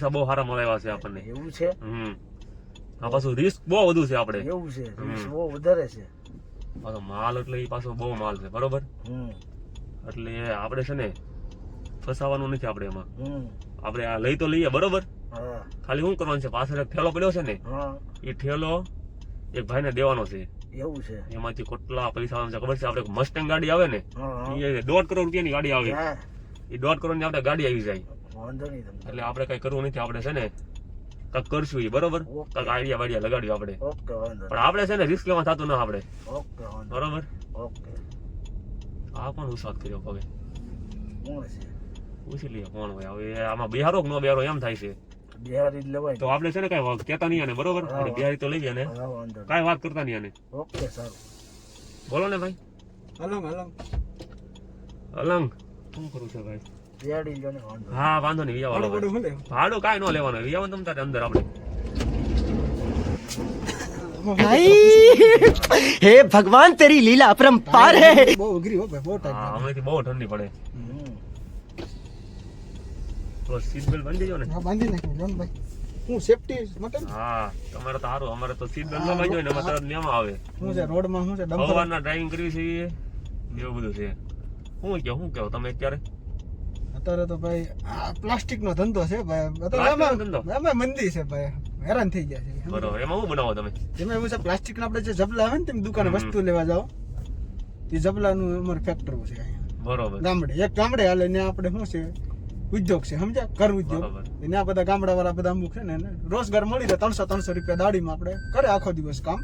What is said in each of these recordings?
પૈસા બહુ સારા મળ્યા છે આપણને. એવું છે? હમ. આ પાછું રિસ્ક બહુ વધુ છે આપણે. એવું છે? રિસ્ક બહુ વધારે છે. પાછો માલ એટલે એ પાછો બહુ માલ છે બરોબર? એટલે આપણે છે ને ફસાવાનું નથી આપણે એમાં. આપણે આ લઈ તો લઈએ બરોબર? ખાલી શું કરવાનું છે? પાછળ એક ઠેલો પડ્યો છે ને એ ઠેલો એક ભાઈને દેવાનો છે. એવું છે. એમાંથી કેટલા પૈસા આવે છે ખબર છે? આપણે મસ્ટેંગ ગાડી આવે ને. એ દોઢ કરોડ રૂપિયાની ગાડી આવે. એ દોઢ કરોડની આપણે ગાડી આવી જાય. વાંધો નહીં તમને. એટલે આપણે કઈ કરવું નથી આપણે છે ને કાંઈક કરશું એ બરોબર? ઓકે. આઈડિયા વાડિયા લગાડ્યું આપણે. ઓકે વાંધો પણ આપણે છે ને રિસ્ક લેવા થતું ના આપણે. ઓકે વાંધો બરોબર? ઓકે. આ પણ ઉસાદ કર્યો હવે? કોણ છે? પૂછી લઈએ કોણ હોય. હવે આમાં બિહારો કે ન બિહારો એમ થાય છે. બિહારી જ લેવાય. તો આપણે છે ને કઈ કેતા નહીં આને બરોબર? આપણે બિહારી તો લઈએ ને. કાંઈ વાત કરતા નહીં આને. ઓકે સારું. બોલો ને ભાઈ. હલંગ હલંગ. અલંગ શું કરું છે ભાઈ? હા વાંધો નહીં વિજાવા ભાડું કાંઈ ન લેવાનું વિજાવાનું તમ તારે અંદર આપણે. હે ભગવાન તેરી લીલા પરંપાર હે. બહુ ઉગરી હો ભાઈ બહુ ટાઈમ હમણાંથી બહુ ઠંડી પડે. તો સીટ બેલ્ટ બાંધી દેજો ને. હા બાંધી નાખ્યું જોન ભાઈ. હું સેફટી મતલબ હા તમારે તો હારું અમારે તો સીટ બેલ્ટમાં બાંધ્યો ને અમારે તરત નિયમ આવે. હું છે રોડમાં હું છે ડમ્પર? ડ્રાઇવિંગ કરવી છે એવું બધું છે. હું કે હું કહો તમે અત્યારે? અત્યારે તો ભાઈ આ પ્લાસ્ટિક નો ધંધો છે ભાઈ. એમાં મંદી છે ભાઈ. હેરાન થઈ ગયા છે. બરોબર. એમાં શું બનાવો તમે? એમાં એવું છે પ્લાસ્ટિક ના આપણે જે જબલા આવે ને તેમ દુકાને વસ્તુ લેવા જાઓ એ જબલાનું અમારું ફેક્ટરું છે બરોબર. ગામડે. એક ગામડે હાલે ને આપણે શું છે ઉદ્યોગ છે સમજ્યા? કર ઉદ્યોગ. એને આ બધા ગામડા વાળા બધા અમુક છે ને રોજગાર મળી રહે ત્રણસો ત્રણસો રૂપિયા દાડીમાં આપણે કરે આખો દિવસ કામ.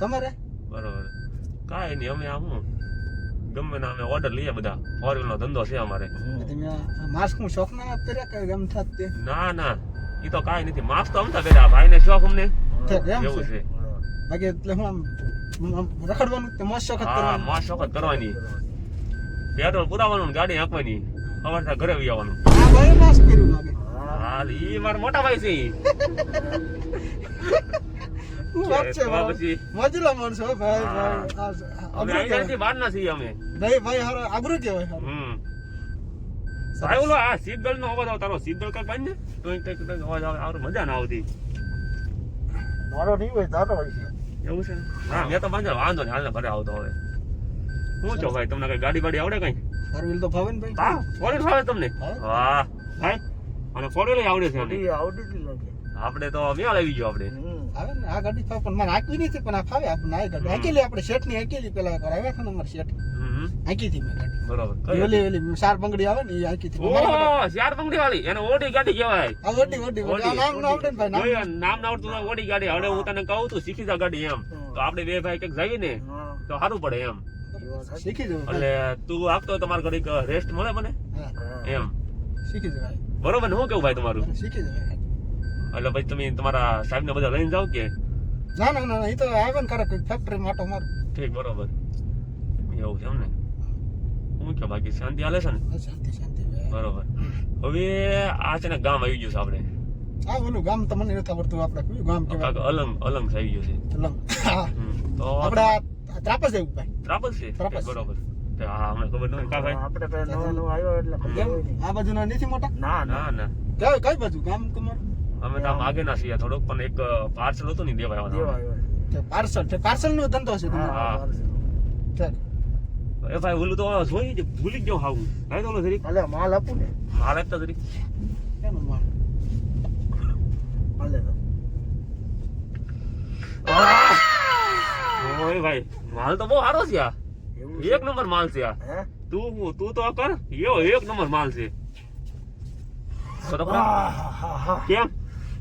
તમારે? બરોબર. કાંઈ નહીં અમે આમ શું ગમે ના અમે ઓર્ડર લઈએ બધા. ફોર નો ધંધો છે અમારે. માસ્ક હું શોખ ના પહેર્યા કે એમ થાત ના ના. એ તો કાંઈ નથી. માસ્ક તો અમતા કર્યા ભાઈ ને શોખ અમને. એવું છે. બાકી એટલે હું આમ રખડવાનું તે મોજ શોખ જ હા કરવાનું? શોખ કરવાની. પેટ્રોલ પુરાવાનું ને ગાડી હાંકવાની. ત્યાં ઘરે આવી આવવાનું. હા ભાઈ માસ્ક પહેર્યું લાગે. હા ઈ મારા મોટા ભાઈ છે મોજલા માણસો ભાઈ ભાઈ આ- આ અમે આબરૂ અહીંયાથી કહેવાય. બહારના છીએ અમે. ભાઈ ભાઈ હારો આબરૂ કહેવાય હમ. સાહેબ ઓલો આ સીટ નો અવાજ આવે સીટ બેલ્ટ કઈ બાંધ ને તો એક કંઈક કંઈક અવાજ આવે આવડે મજા ના આવતી. મારો નહીં હોય તારો હોય છે. એવું છે? હા મેં તો વાંધો નહીં હાલને ભરે આવતો હવે. હું છો ભાઈ તમને કઈ ગાડી બાડી આવડે કઈ? ફોર વ્હીલ તો ફાવે ને ભાઈ. હા ફોર વ્હીલ ફાવે તમને? વાહ. ભાઈ અને ફોર વ્હીલ આવડે છે. આવડી આવડી જ લાગે આપણે તો મેળ આવી ગયો આપણે. આવે ને આ ગાડી ફાવે પણ મને હાંકવી નથી પણ આ ફાવે આપણને આ ગાડી. આંકેલી આપણે શેઠની આંકેલી પેલા આવ્યા હતા ને અમારે શેઠ. આંકી હતી મેં ગાડી. બરાબર. ઓલી ઓલી સાર બંગડી આવે ને એ આંકી હતી ઓહો ચાર પંગડી વાળી. એને ઓડી ગાડી કહેવાય. આ ઓડી ઓડી ઓડી. નામ ના આવડે ભાઈ નામ. નામ ના આવડતું ઓડી ગાડી. હવે હું. તને કહું તું શીખી જા ગાડી એમ. તો આપણે બે ભાઈ કંઈક જઈએ ને તો સારું પડે એમ. શીખી જવું. એટલે તું આપતો તમારે ઘડીક રેસ્ટ મળે મને? હા. હા. એમ. શીખી જવાય. બરોબર ને? શું કેવું ભાઈ તમારું? શીખી જવાય. એટલે પછી તમે તમારા સાહેબ ને બધા લઈને જાવ કે? ના ના ના એ તો આવે ને કરે ફેક્ટરી માટો મારું. ઠીક બરોબર. એવું છે એમ ને? હું કે બાકી શાંતિ હાલે છે ને? શાંતિ શાંતિ બરોબર. હવે આ છે ને ગામ આવી ગયું છે આપણે. આ ઓલું ગામ તમને નથી આવડતું આપણે કયું ગામ કહેવાય? અલંગ અલંગ થઈ ગયું છે. અલંગ. હા. તો આપણે ત્રાપસ જવું ભાઈ. ત્રાપસ છે? ત્રાપસ. બરોબર. હા અમને ખબર નથી કા ભાઈ આપણે પેલા નવો નવો આવ્યો એટલે. આ બાજુ ના નથી મોટા? ના ના. ના કઈ કઈ બાજુ? ગામ અમે તો આમ આગે ના છીએ થોડોક પણ એક પાર્સલ હતું ને દેવા દેવા પાર્સલ પાર્સલ નો ધંધો છે હા. એ ભાઈ ઓલું તો જોઈ જ ભૂલી ગયો હાવ. ભાઈ તો ઓલો જરી અલે માલ આપું ને. માલ આપતા જરી તો. ઓય ભાઈ માલ તો બહુ સારો છે આ. એક નંબર માલ છે આ. તું હું- તું તો કર. યો એક નંબર માલ છે. કેમ?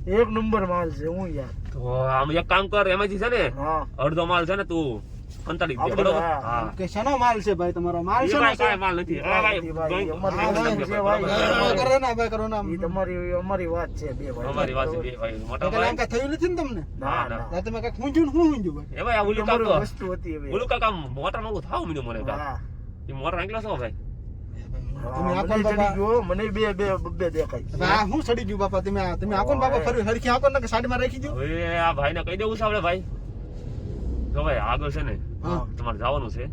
એક નંબર માલ છે હું યાર. તો આમ એક કામ કર એમાંથી છે ને હા. અડધો માલ છે ને તું કંટાળી દે બરોબર? હા. કે શેનો માલ છે ભાઈ તમારો? માલ છે? ને કાંઈ માલ નથી હા, ભાઈ. કરો ના ભાઈ કરો ના ઈ તમારી અમારી વાત છે બે ભાઈ. અમારી વાત છે બે ભાઈ. મોટા ભાઈ. કાંઈ થયું નથી ને તમને? ના ના. તમે ઊંધ્યું ને હું ઊંધ્યું ભાઈ. એ ભાઈ આ ઓલું કામ વસ્તુ હતી હવે. ઓલું કામ મોટા નું થાવ મને મને હા. એ મોટર આંકલો છો ભાઈ? તમે હા, બાબા ચડી ગયો, મને બે બે બે દેખાય. હવે હું સડી ગયો બાપા? તમે તમે આકો ને બાપા ફરી હરખી આકો ને સાઈડમાં રાખી દો એ આ ભાઈ ને કહી દેવું છે આપણે ભાઈ. જો ભાઈ આગળ છે ને તમારે જવાનું છે.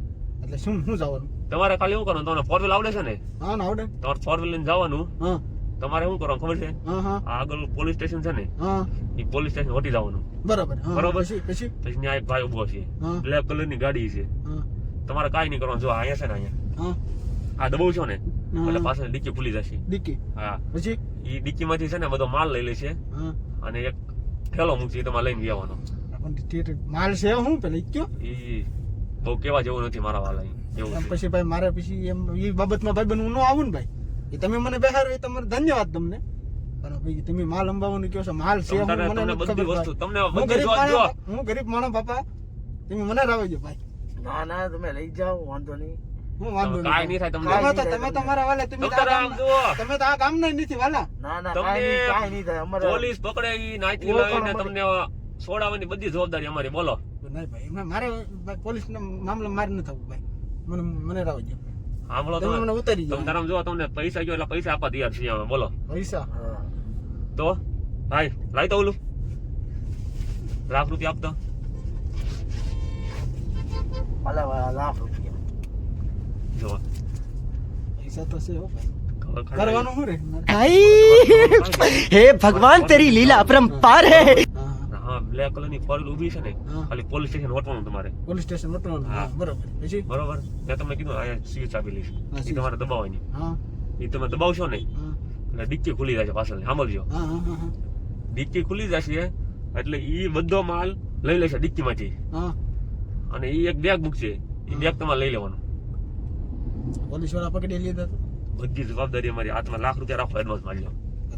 એટલે શું શું જવાનું? તમારે ખાલી એવું કરવાનું તમને ફોર વ્હીલ આવડે છે ને? હા ના આવડે. તમારે ફોર વ્હીલ લઈને જવાનું. હા. તમારે શું કરવાનું ખબર છે? હા હા. આ આગળ પોલીસ સ્ટેશન છે ને હા. એ પોલીસ સ્ટેશન વટી જવાનું. બરાબર હા, બરાબર. પછી પછી? પછી ત્યાં એક ભાઈ ઊભો છે. બ્લેક કલરની ગાડી છે. તમારે કાઈ નહીં કરવાનું. જો અહીંયા છે ને અહીંયા. હા. આ દબાવશો ને હા. એટલે પાછળ ડીકી ખુલી જશે. ડીકી? હા. પછી? એ ડીકીમાંથી છે ને બધો માલ લઈ લે છે અને એક થેલો મૂકશે એ તમારે લઈને જવાનો માલ છે હું પેલા ઈ કયો? એ બહુ કેવા જેવું નથી મારા વાલા એવું પછી ભાઈ મારે પછી એમ એ બાબતમાં ભાઈ હું ન આવું ને ભાઈ. એ તમે મને બહાર એ તમારો ધન્યવાદ તમને. પણ ભાઈ તમે માલ અંબાવાનું કહો છો માલ છે હું મને બધી વસ્તુ તમને હું ગરીબ માણસ બાપા. તમે મને રાવજો ભાઈ. ના ના તમે લઈ જાઓ વાંધો નહીં. હું વાંધો કાંઈ નહીં નહીં થાય તમને તમે તો તમે તો મારા તમે તો આમ ગામના- તમે તો આ ગામના ય નથી વાલા. ના ના તમને કાંઈ નહીં થાય. અમારે પોલીસ પકડે ઈ નાઈટી લઈને તમને છોડાવવાની બધી જવાબદારી અમારી બોલો. નહીં ભાઈ મારે પોલીસ મામલો મારે ન થવું ભાઈ. મને મને રાવજો સાંભળો તમે મને ઉતારી તમે જાઓ તારામ જો તમને પૈસા ગયો એટલે પૈસા આપવા તૈયાર છીએ અમે બોલો. પૈસા? તો ભાઈ લાવી તો ઓલું. લાખ રૂપિયા આપતો. લાખ રૂપિયા. હે ભગવાન તેરી લીલા અપરંપાર હે. બ્લેક કલરની ફોર ઊભી છે ને ખાલી પોલીસ સ્ટેશન વટવાનું તમારે. પોલીસ સ્ટેશન વટવાનું હા. બરોબર. બરોબર. મેં તમને કીધું આ સીએ ચાબી લઈશ. એ તમારે દબાવવાની. હા. એ તમે દબાવશો ને એટલે ડિક્કી ખુલી જશે પાછળ સાંભળજો. ડિક્કી ખુલી જશે એટલે એ બધો માલ લઈ લેશે ડિક્કી માંથી અને એ એક બેગ મૂકશે એ બેગ તમારે લઈ લેવાનો. પોલીસવાળા પકડી લીધા બધી જવાબદારી અમારી. હાથમાં લાખ રૂપિયા રાખો એડવાન્સ મારી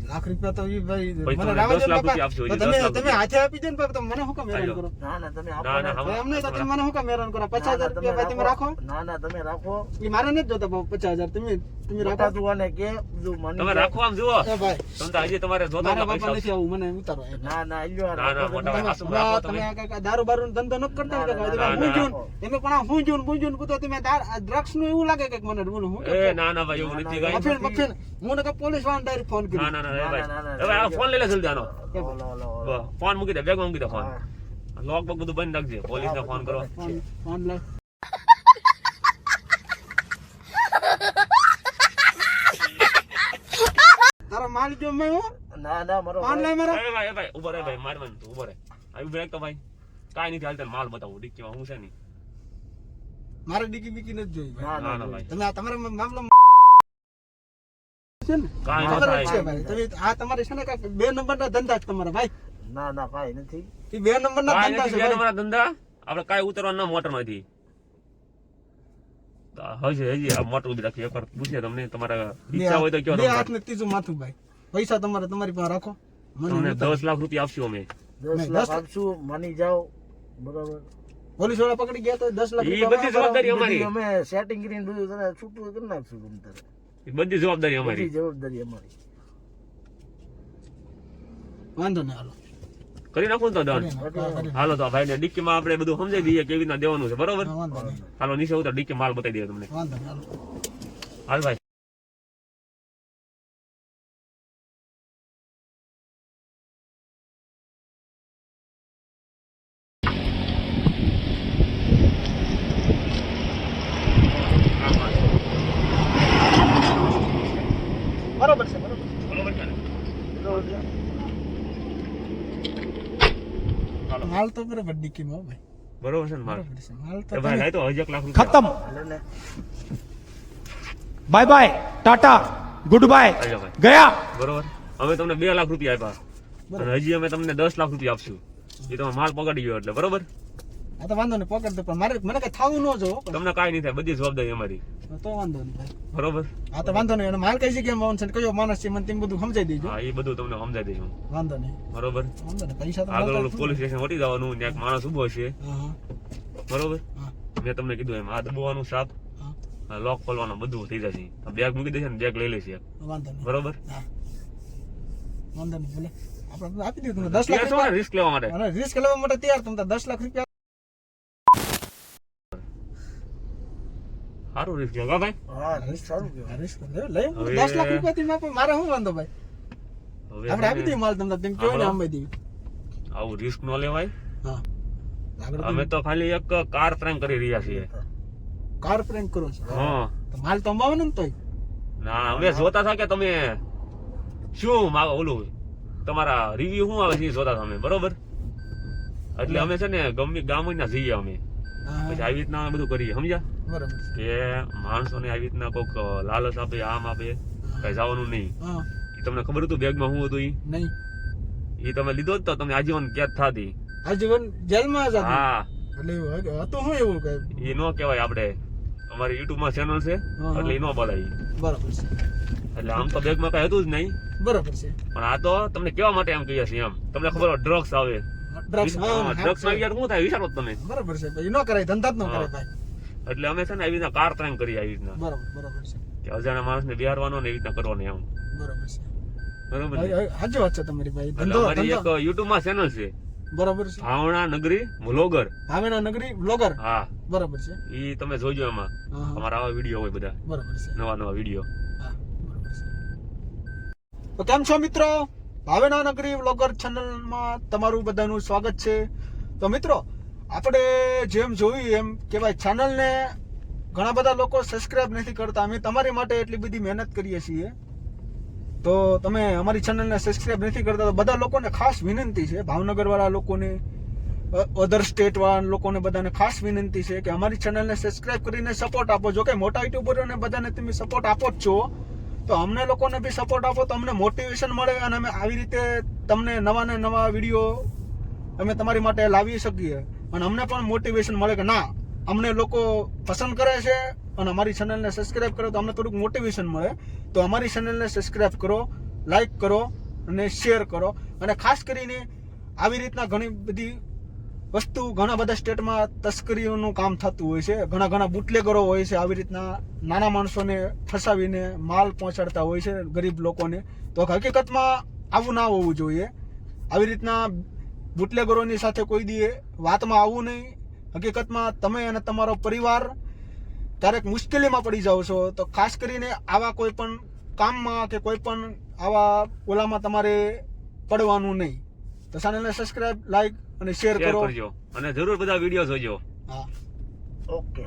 લાખ રૂપિયા તો ભાઈ મને રાવા દો લાખ બાપા. તમે તમે હાથે આપી દો ને બાપા, તમે મને હું કામ હેરાન કરો? ના ના તમે આપો ના, ના, ને. અમને તો તમે મને હું કામ હેરાન કરો? પચાસ ના, હજાર ના, રૂપિયા ભાઈ તમે રાખો. ના ના તમે રાખો. એ મારે નથી જોતા બાપુ પચાસ તમે તમે રાખો. બતાતું અને કે જો મને તમે રાખો આમ જુઓ. એ ભાઈ. તમે તો હજી તમારે જોતા ના પૈસા. નથી આવું મને ઉતારો ના ના ઈલ્યો ના, ના, મોટા તમે. શું રાખો તમે તમે? દારૂ બારૂ ધંધો ન કરતા ને? ના, ના, હું જોન એમે પણ હું જોન હું જોન કુતો તમે ડ્રગ્સનું એવું લાગે કે મને બોલું હું એ ના ના ભાઈ એવું નથી ના, મફિન મફેન મફેન હું ને પોલીસવાળા ડાયરેક્ટ ફોન કર્યો. ના ના ના, ભાઈ આ ફોન લઈ લે જલ્દી આનો ફોન મૂકી દે બેગમાં મૂકી દે ફોન લોક બોક બધું બંધ રાખજે પોલીસ ને ફોન કરો ફોન લે તારો માલ જો મેં હું ના ના મારો ફોન લઈ ભાઈ. ભાઈ ભાઈ ઊભો રે ભાઈ માર માર તું ઊભો રે આવી બ્રેક તો ભાઈ કાંઈ નથી હાલતા માલ બતાવું ડિક્કીમાં હું છે નહીં મારે ડીકી બીકી નથી જોઈ ના ના ભાઈ તમે આ મામલો છે ને? છે ભાઈ. તમે આ તમારે છે ને કાંઈક બે નંબર ના ધંધા છે તમારા ભાઈ. ના ના કાંઈ નથી. એ બે નંબર ધંધા છે બે ભાઈ. ધંધા? આપણે કાંઈ ઉતરવાનું ના મોટરમાંથી હશે હજી આ મોટર ઊભી રાખી એકવાર પૂછીએ તમને તમારા ઈચ્છા હોય તો કયો બે હાથ ને ત્રીજું માથું ભાઈ. પૈસા તમારે તમારી પાસે રાખો. મને તમને દસ લાખ રૂપિયા આપશું અમે. દસ લાખ આપશું માની જાઓ બરાબર. પોલીસવાળા પકડી ગયા તો દસ લાખ ઈ બધી જવાબદારી અમારી. અમે સેટિંગ કરીને બધું છૂટું કરી નાખશું તમ તારે. ઈ બધી જવાબદારી અમારી. જવાબદારી અમારી. વાંધો નહીં હાલો. કરી નાખો ને તો કરીને. હાલો તો ભાઈ ને ડિક્કીમાં આપણે બધું સમજાઈ દઈએ કેવી રીતના દેવાનું છે બરોબર? હાલો નીચે ઉતર ડિક્કી માલ બતાવી દઈએ તમને. હાલ ભાઈ બરોબર છે બરોબર બરોબર છે ને હાલો માલ તો બરાબર ડીકીમાં ભાઈ બરોબર છે માલ માલ તો ભાઈ લાય તો હજાર લાખ ખતમ. Bye bye tata goodbye. ગયા. બરોબર. અમે તમને બે લાખ રૂપિયા આપ્યા. અને હજી અમે તમને દસ લાખ રૂપિયા આપશું. એ તમે માલ પકડી ગયો એટલે બરોબર? આ તો વાંધો નહીં પકડ દો પણ મારે મને કઈ થવું ન જો તમને કઈ નહીં થાય બધી જવાબદારી અમારી. તો વાંધો નહીં ભાઈ બરોબર? આ તો વાંધો નહીં અને માલ કઈ જગ્યામાં આવવાનું છે કયો માણસ છે મને તેમ બધું સમજાઈ દેજો. હા એ બધું તમને સમજાઈ દેજો. વાંધો નહીં. બરોબર? વાંધો નહીં પૈસા તો આગળ પોલીસ સ્ટેશન વટી જવાનું ત્યાં માણસ ઊભો છે. બરોબર? મેં તમને કીધું એમ આ દબાવવાનું સાપ. લોક ખોલવાનું બધું થઈ જશે. બેગ મૂકી દેશે ને બેગ લઈ લેશે વાંધો નહીં. બરોબર? વાંધો નહીં ભલે. આપણે આપી દીધું તમને દસ લાખ રિસ્ક લેવા માટે? રિસ્ક લેવા માટે તૈયાર તમને દસ લાખ રૂપિયા સારું રિસ્ક લેવા ભાઈ? હા રિસ્ક સારું કહેવાય. રિસ્ક લઈ હવે- દસ લાખ રૂપિયા થી આપો. મારે શું વાંધો ભાઈ? હવે આપણે આપી દઈએ માલ તમને. તેમ કેવું ને આમ દેવી આવું રિસ્ક ન લેવાય. હા. અમે તો ખાલી એક કાર પ્રેમ કરી રહ્યા છીએ. કાર પ્રેન્ક કરો છો? હા. માલ તો અંબાવવાનો ને તોય? ના અમે જોતા થા કે તમે શું ઓલું તમારા રિવ્યુ શું આવે છે જોતા તમે બરોબર? એટલે અમે છે ને ગમે ગામના જઈએ અમે. પછી આવી રીતના બધું કરીએ સમજ્યા? બરાબર માણસો કે માણસોને આવી રીતના કોઈક લાલચ આપે આમ આપે કઈ જવાનું નહીં. એ તમને ખબર હતું બેગમાં શું હતું ઈ? નહીં. એ તમે લીધો તો તમને આજીવન કેદ થાતી. આજીવન જેલમાં જ. હા. એટલે હતું શું એવું કઈ એ નો કહેવાય આપણે. અમારી યુટ્યુબમાં ચેનલ છે એટલે એ નો બોલાય. બરાબર છે. એટલે આમ તો બેગમાં કઈ હતું જ નહીં. બરાબર છે. પણ આ તો તમને કેવા માટે એમ કહીએ છીએ એમ. તમને ખબર ડ્રગ્સ આવે. ડ્રગ્સ ડ્રગ્સ આવી જાય શું થાય? વિચારો તમે. બરાબર છે ભાઈ ન કરાય ધંધા જ ન કરાય ભાઈ. એટલે અમે છે ને આવી રીતના કાર ટાઈમ કરી આવી રીતના. બરાબર બરાબર છે. કે અજાણ્યા માણસને બિહારવાનો ને એવી રીતના કરવાનો એમ. બરાબર છે. બરાબર સાચી વાત છે તમારી ભાઈ. ધંધો અમારી એક યુટ્યુબમાં ચેનલ છે. બરાબર છે. ભાવણા નગરી વ્લોગર. ભાવેના નગરી વ્લોગર? હા. બરાબર છે. ઈ તમે જોજો એમાં. અમારા આવા વીડિયો હોય બધા. બરાબર છે. નવા નવા વીડિયો. હા, બરાબર છે. તો કેમ છો મિત્રો? ભાવેના નગરી વ્લોગર ચેનલમાં તમારું બધાનું સ્વાગત છે. તો મિત્રો, આપણે જેમ જોયું એમ કે ભાઈ ચેનલને ઘણા બધા લોકો સબસ્ક્રાઇબ નથી કરતા. અમે તમારી માટે એટલી બધી મહેનત કરીએ છીએ. તો તમે અમારી ચેનલને સબસ્ક્રાઇબ નથી કરતા, તો બધા લોકોને ખાસ વિનંતી છે, ભાવનગરવાળા લોકોને અધર સ્ટેટ વાળા લોકોને બધાને ખાસ વિનંતી છે કે અમારી ચેનલને સબસ્ક્રાઇબ કરીને સપોર્ટ આપો. જો કે મોટા યુટ્યુબરોને બધાને તમે સપોર્ટ આપો જ છો. તો અમને લોકોને બી સપોર્ટ આપો તો અમને મોટિવેશન મળે અને અમે આવી રીતે તમને નવા ને નવા વીડિયો અમે તમારી માટે લાવી શકીએ. અને અમને પણ મોટિવેશન મળે કે ના, અમને લોકો પસંદ કરે છે અને અમારી ચેનલને સબસ્ક્રાઇબ કરો તો અમને થોડુંક મોટિવેશન મળે. તો અમારી ચેનલને સબસ્ક્રાઇબ કરો લાઈક કરો અને શેર કરો. અને ખાસ કરીને આવી રીતના ઘણી બધી વસ્તુ ઘણા બધા સ્ટેટમાં તસ્કરીઓનું કામ થતું હોય છે. ઘણા ઘણા બુટલેગરો હોય છે આવી રીતના નાના માણસોને ફસાવીને માલ પહોંચાડતા હોય છે ગરીબ લોકોને. તો હકીકતમાં આવું ના હોવું જોઈએ. આવી રીતના બુટલેગરોની સાથે કોઈ દીએ વાતમાં આવવું નહીં. હકીકતમાં તમે અને તમારો પરિવાર ક્યારેક મુશ્કેલીમાં પડી જાઓ છો, તો ખાસ કરીને આવા કોઈ પણ કામમાં કે કોઈ પણ આવા ઓલામાં તમારે પડવાનું નહીં. તો ચેનલને સબસ્ક્રાઈબ લાઈક અને શેર કરો. કરજો. અને જરૂર બધા વીડિયો જોજો. હા. ઓકે